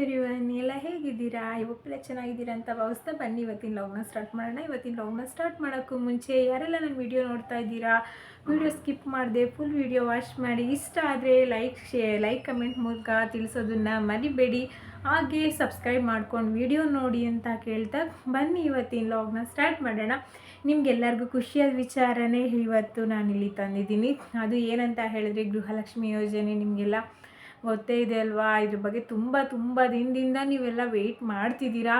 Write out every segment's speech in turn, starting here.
Everyone ಎಲ್ಲ ಹೇಗಿದ್ದೀರಾ? ಇವತ್ತೆಲ್ಲ ಚೆನ್ನಾಗಿದ್ದೀರಾ ಅಂತ ಭಾವಿಸ್ತಾ ಬನ್ನಿ. ಇವತ್ತಿನ ಲಾಗ್ನ ಸ್ಟಾರ್ಟ್ ಮಾಡೋಣ. ಇವತ್ತಿನ ಲಾಗ್ನ ಸ್ಟಾರ್ಟ್ ಮಾಡೋಕ್ಕೂ ಮುಂಚೆ ಯಾರೆಲ್ಲ ನನ್ನ ವಿಡಿಯೋ ನೋಡ್ತಾ ಇದ್ದೀರಾ ವಿಡಿಯೋ ಸ್ಕಿಪ್ ಮಾಡಿದೆ ಫುಲ್ ವಿಡಿಯೋ ವಾಚ್ ಮಾಡಿ, ಇಷ್ಟ ಆದರೆ ಲೈಕ್ ಶೇ ಲೈಕ್ ಕಮೆಂಟ್ ಮೂಲಕ ತಿಳಿಸೋದನ್ನು ಮರಿಬೇಡಿ. ಹಾಗೆ ಸಬ್ಸ್ಕ್ರೈಬ್ ಮಾಡ್ಕೊಂಡು ವಿಡಿಯೋ ನೋಡಿ ಅಂತ ಕೇಳ್ತಾ ಬನ್ನಿ. ಇವತ್ತಿನ ಲಾಗ್ನ ಸ್ಟಾರ್ಟ್ ಮಾಡೋಣ. ನಿಮ್ಗೆಲ್ಲರಿಗೂ ಖುಷಿಯಾದ ವಿಚಾರನೇ ಇವತ್ತು ನಾನಿಲ್ಲಿ ತಂದಿದ್ದೀನಿ. ಅದು ಏನಂತ ಹೇಳಿದ್ರೆ ಗೃಹಲಕ್ಷ್ಮಿ ಯೋಜನೆ ನಿಮಗೆಲ್ಲ ಗೊತ್ತೇ ಇದೆ ಅಲ್ವಾ? ಇದ್ರ ಬಗ್ಗೆ ತುಂಬ ತುಂಬ ದಿನದಿಂದ ನೀವೆಲ್ಲ ವೆಯ್ಟ್ ಮಾಡ್ತಿದ್ದೀರಾ?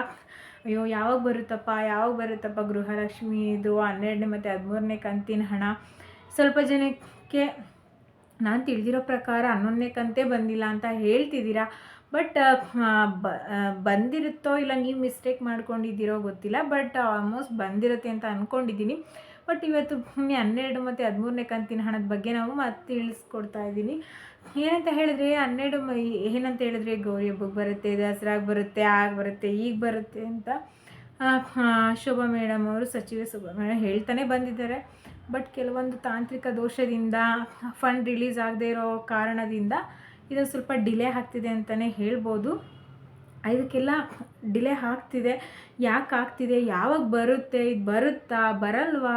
ಅಯ್ಯೋ, ಯಾವಾಗ ಬರುತ್ತಪ್ಪ? ಯಾವಾಗ ಬರುತ್ತಪ್ಪ ಗೃಹಲಕ್ಷ್ಮಿ? ಇದು ಹನ್ನೆರಡನೇ ಮತ್ತು ಹದಿಮೂರನೇ ಕಂತಿನ ಹಣ. ಸ್ವಲ್ಪ ಜನಕ್ಕೆ ನಾನು ತಿಳಿದಿರೋ ಪ್ರಕಾರ ಹನ್ನೊಂದನೇ ಕಂತೆ ಬಂದಿಲ್ಲ ಅಂತ ಹೇಳ್ತಿದ್ದೀರಾ? ಬಟ್ ಬಂದಿರುತ್ತೋ ಇಲ್ಲ ನೀವು ಮಿಸ್ಟೇಕ್ ಮಾಡ್ಕೊಂಡಿದ್ದೀರೋ ಗೊತ್ತಿಲ್ಲ. ಬಟ್ ಆಲ್ಮೋಸ್ಟ್ ಬಂದಿರುತ್ತೆ ಅಂತ ಅಂದ್ಕೊಂಡಿದ್ದೀನಿ ಬಟ್ ಇವತ್ತು ಹನ್ನೆರಡು ಮತ್ತು ಹದಿಮೂರನೇ ಕಂತಿನ ಹಣದ ಬಗ್ಗೆ ನಾವು ಮತ್ತೆ ತಿಳಿಸ್ಕೊಡ್ತಾ ಇದ್ದೀನಿ. ಏನಂತ ಹೇಳಿದ್ರೆ ಹನ್ನೆರಡು ಮೈ ಏನಂತ ಹೇಳಿದ್ರೆ ಗೌರಿ ಹಬ್ಬಕ್ಕೆ ಬರುತ್ತೆ, ದಸರಾಗೆ ಬರುತ್ತೆ, ಆಗ ಬರುತ್ತೆ, ಈಗ ಬರುತ್ತೆ ಅಂತ ಶೋಭಾ ಮೇಡಮ್ ಅವರು, ಸಚಿವೆ ಶೋಭಾ ಮೇಡಮ್ ಹೇಳ್ತಾನೆ ಬಂದಿದ್ದಾರೆ. ಬಟ್ ಕೆಲವೊಂದು ತಾಂತ್ರಿಕ ದೋಷದಿಂದ ಫಂಡ್ ರಿಲೀಸ್ ಆಗದೆ ಇರೋ ಕಾರಣದಿಂದ ಇದು ಸ್ವಲ್ಪ ಡಿಲೇ ಆಗ್ತಿದೆ ಅಂತಲೇ ಹೇಳ್ಬೋದು. ಇದಕ್ಕೆಲ್ಲ ಡಿಲೇ ಆಗ್ತಿದೆ. ಯಾಕೆ ಆಗ್ತಿದೆ? ಯಾವಾಗ ಬರುತ್ತೆ? ಇದು ಬರುತ್ತಾ? ಬರಲ್ವಾ?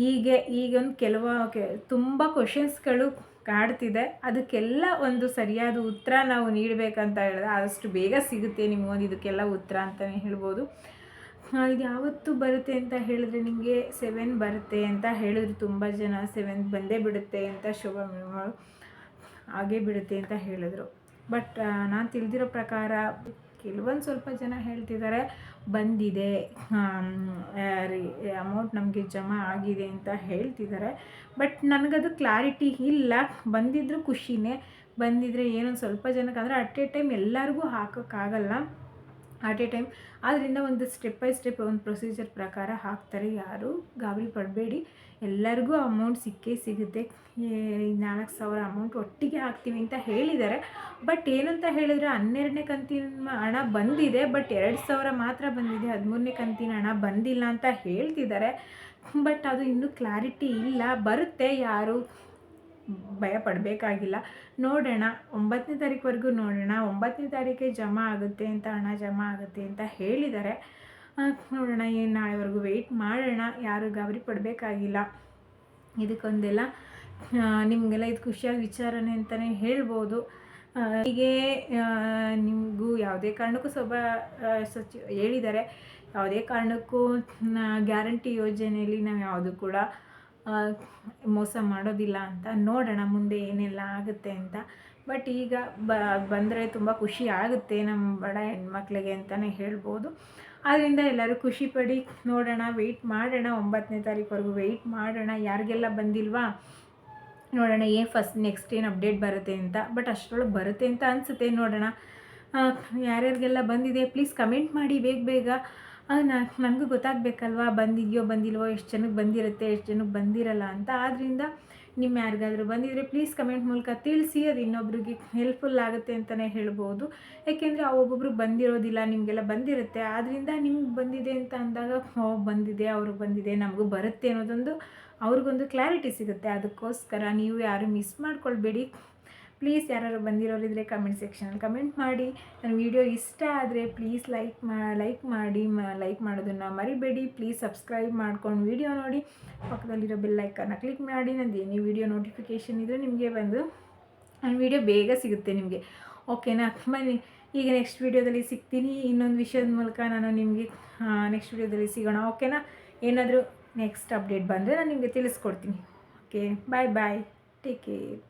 ಹೀಗೆ ಈಗೊಂದು ಕೆಲವು ಕೆ ತುಂಬ ಕ್ವಶನ್ಸ್ಗಳು ಕಾಡ್ತಿದೆ. ಅದಕ್ಕೆಲ್ಲ ಒಂದು ಸರಿಯಾದ ಉತ್ತರ ನಾವು ನೀಡಬೇಕಂತ ಹೇಳಿದ್ರೆ ಆದಷ್ಟು ಬೇಗ ಸಿಗುತ್ತೆ ನಿಮಗೊಂದು ಇದಕ್ಕೆಲ್ಲ ಉತ್ತರ ಅಂತಲೇ ಹೇಳ್ಬೋದು. ಇದು ಯಾವತ್ತು ಬರುತ್ತೆ ಅಂತ ಹೇಳಿದ್ರೆ ನಿಮಗೆ ಸೆವೆನ್ ಬರುತ್ತೆ ಅಂತ ಹೇಳಿದ್ರು ತುಂಬ ಜನ. ಸೆವೆನ್ ಬಂದೇ ಬಿಡುತ್ತೆ ಅಂತ ಶುಭ ಹಾಗೇ ಬಿಡುತ್ತೆ ಅಂತ ಹೇಳಿದ್ರು. ಬಟ್ ನಾನು ತಿಳಿದಿರೋ ಪ್ರಕಾರ ಕೆಲವೊಂದು ಸ್ವಲ್ಪ ಜನ ಹೇಳ್ತಿದ್ದಾರೆ ಬಂದಿದೆ ಅಮೌಂಟ್ ನಮಗೆ ಜಮಾ ಆಗಿದೆ ಅಂತ ಹೇಳ್ತಿದ್ದಾರೆ ಬಟ್, ನನಗದು ಕ್ಲಾರಿಟಿ ಇಲ್ಲ. ಬಂದಿದ್ದರೂ ಖುಷಿನೇ. ಬಂದಿದ್ದರೆ ಏನೊಂದು ಸ್ವಲ್ಪ ಜನಕ್ಕೆ, ಅಂದರೆ ಅಟ್ ಎ ಟೈಮ್ ಎಲ್ಲರಿಗೂ ಹಾಕೋಕ್ಕಾಗಲ್ಲ. ಅಟ್ ಎ ಟೈಮ್ ಆದ್ದರಿಂದ ಒಂದು ಸ್ಟೆಪ್ ಬೈ ಸ್ಟೆಪ್ ಒಂದು ಪ್ರೊಸೀಜರ್ ಪ್ರಕಾರ ಹಾಕ್ತಾರೆ ಯಾರು. ಗಾಬರಿ ಪಡಬೇಡಿ. ಎಲ್ಲರಿಗೂ ಅಮೌಂಟ್ ಸಿಕ್ಕೇ ಸಿಗುತ್ತೆ. ನಾಲ್ಕು ಸಾವಿರ ಅಮೌಂಟ್ ಒಟ್ಟಿಗೆ ಹಾಕ್ತೀವಿ ಅಂತ ಹೇಳಿದ್ದಾರೆ. ಬಟ್ ಏನಂತ ಹೇಳಿದ್ರೆ ಹನ್ನೆರಡನೇ ಕಂತಿನ ಹಣ ಬಂದಿದೆ. ಬಟ್ ಎರಡು ಸಾವಿರ ಮಾತ್ರ ಬಂದಿದೆ. ಹದಿಮೂರನೇ ಕಂತಿನ ಹಣ ಬಂದಿಲ್ಲ ಅಂತ ಹೇಳ್ತಿದ್ದಾರೆ. ಬಟ್ ಅದು ಇನ್ನೂ ಕ್ಲಾರಿಟಿ ಇಲ್ಲ. ಬರುತ್ತೆ ಯಾರು. ಭಯ ಪಡಬೇಕಾಗಿಲ್ಲ. ನೋಡೋಣ ಒಂಬತ್ತನೇ ತಾರೀಕುವರೆಗೂ ನೋಡೋಣ ಒಂಬತ್ತನೇ ತಾರೀಕೆ ಜಮಾ ಆಗುತ್ತೆ ಅಂತ, ಹಣ ಜಮಾ ಆಗುತ್ತೆ ಅಂತ ಹೇಳಿದ್ದಾರೆ. ನೋಡೋಣ, ಏನು ನಾಳೆವರೆಗೂ ವೆಯ್ಟ್ ಮಾಡೋಣ. ಯಾರು ಗಾಬರಿ ಪಡಬೇಕಾಗಿಲ್ಲ. ಇದಕ್ಕೊಂದೆಲ್ಲ ನಿಮಗೆಲ್ಲ ಇದು ಖುಷಿಯಾಗಿ ವಿಚಾರನೆ ಅಂತಲೇ ಹೇಳ್ಬೋದು. ಹೀಗೆ ನಿಮಗೂ ಯಾವುದೇ ಕಾರಣಕ್ಕೂ ಸ್ವಲ್ಪ ಸಚಿವ ಹೇಳಿದ್ದಾರೆ. ಯಾವುದೇ ಕಾರಣಕ್ಕೂ ಗ್ಯಾರಂಟಿ ಯೋಜನೆಯಲ್ಲಿ ನಾವು ಯಾವುದು ಕೂಡ ಮೋಸ ಮಾಡೋದಿಲ್ಲ ಅಂತ ನೋಡೋಣ ಮುಂದೆ ಏನೆಲ್ಲ ಆಗುತ್ತೆ ಅಂತ. ಬಟ್ ಈಗ ಬ, ಬಂದರೆ ತುಂಬ ಖುಷಿ ಆಗುತ್ತೆ ನಮ್ಮ ಬಡ ಹೆಣ್ಮಕ್ಳಿಗೆ ಅಂತಲೇ ಹೇಳ್ಬೋದು. ಆದ್ದರಿಂದ ಎಲ್ಲರೂ ಖುಷಿ ಪಡಿ ನೋಡೋಣ ವೆಯ್ಟ್ ಮಾಡೋಣ. ಒಂಬತ್ತನೇ ತಾರೀಕುವರೆಗೂ ವೆಯ್ಟ್ ಮಾಡೋಣ. ಯಾರಿಗೆಲ್ಲ ಬಂದಿಲ್ವಾ? ನೋಡೋಣ ಏನು ಫಸ್ಟ್ ನೆಕ್ಸ್ಟ್ ಏನು ಅಪ್ಡೇಟ್ ಬರುತ್ತೆ ಅಂತ. ಬಟ್ ಅಷ್ಟರೊಳಗೆ ಬರುತ್ತೆ ಅಂತ ಅನಿಸುತ್ತೆ ನೋಡೋಣ. ಯಾರ್ಯಾರಿಗೆಲ್ಲ ಬಂದಿದೆ ಪ್ಲೀಸ್ ಕಮೆಂಟ್ ಮಾಡಿ. ಬೇಗ ಬೇಗ ನನಗೂ ಗೊತ್ತಾಗಬೇಕಲ್ವಾ, ಬಂದಿದೆಯೋ, ಬಂದಿಲ್ವೋ, ಎಷ್ಟು ಜನಕ್ಕೆ ಬಂದಿರುತ್ತೆ, ಎಷ್ಟು ಜನಕ್ಕೆ ಬಂದಿರಲ್ಲ ಅಂತ. ಆದ್ದರಿಂದ ನಿಮ್ಮ ಯಾರಿಗಾದರೂ ಬಂದಿದ್ದರೆ ಪ್ಲೀಸ್ ಕಮೆಂಟ್ ಮೂಲಕ ತಿಳಿಸಿ, ಅದು ಇನ್ನೊಬ್ರಿಗೆ ಹೆಲ್ಪ್ಫುಲ್ ಆಗುತ್ತೆ ಅಂತಲೇ ಹೇಳ್ಬೋದು. ಯಾಕೆಂದರೆ ಒಬ್ಬೊಬ್ರು ಬಂದಿರೋದಿಲ್ಲ, ನಿಮಗೆಲ್ಲ ಬಂದಿರುತ್ತೆ. ಆದ್ದರಿಂದ ನಿಮ್ಗೆ ಬಂದಿದೆ ಅಂತ ಅಂದಾಗ ಓ ಬಂದಿದೆ ಅವ್ರಿಗೆ ಬಂದಿದೆ, ನಮಗೂ ಬರುತ್ತೆ ಅನ್ನೋದೊಂದು, ಅವ್ರಿಗೊಂದು ಕ್ಲಾರಿಟಿ ಸಿಗುತ್ತೆ. ಅದಕ್ಕೋಸ್ಕರ ನೀವು ಯಾರು ಮಿಸ್ ಮಾಡ್ಕೊಳ್ಬೇಡಿ. ಪ್ಲೀಸ್ ಯಾರು ಬಂದಿರೋರಿದ್ರೆ ಕಮೆಂಟ್ ಸೆಕ್ಷನಲ್ಲಿ ಕಮೆಂಟ್ ಮಾಡಿ. ನನ್ನ ವಿಡಿಯೋ ಇಷ್ಟ ಆದರೆ ಪ್ಲೀಸ್ ಲೈಕ್ ಮಾ ಲೈಕ್ ಮಾಡಿ, ಮ ಲೈಕ್ ಮಾಡೋದನ್ನು ಮರಿಬೇಡಿ. ಪ್ಲೀಸ್ ಸಬ್ಸ್ಕ್ರೈಬ್ ಮಾಡ್ಕೊಂಡು ವಿಡಿಯೋ ನೋಡಿ. ಪಕ್ಕದಲ್ಲಿರೋ ಬೆಲ್ ಐಕನ್ನ ಕ್ಲಿಕ್ ಮಾಡಿ. ನಂದು ಏನೇ ವಿಡಿಯೋ ನೋಟಿಫಿಕೇಷನ್ ಇದ್ದರೆ ನಿಮಗೆ ಬಂದು ನನ್ನ ವಿಡಿಯೋ ಬೇಗ ಸಿಗುತ್ತೆ ನಿಮಗೆ. ಓಕೆನಾ ಬನ್ನಿ. ಈಗ ನೆಕ್ಸ್ಟ್ ವೀಡಿಯೋದಲ್ಲಿ ಸಿಗ್ತೀನಿ. ಇನ್ನೊಂದು ವಿಷಯದ ಮೂಲಕ ನಾನು ನಿಮಗೆ ನೆಕ್ಸ್ಟ್ ವೀಡಿಯೋದಲ್ಲಿ ಸಿಗೋಣ. ಓಕೆನಾ ಏನಾದರೂ ನೆಕ್ಸ್ಟ್ ಅಪ್ಡೇಟ್ ಬಂದರೆ ನಾನು ನಿಮಗೆ ತಿಳಿಸ್ಕೊಡ್ತೀನಿ. Okay bye bye take care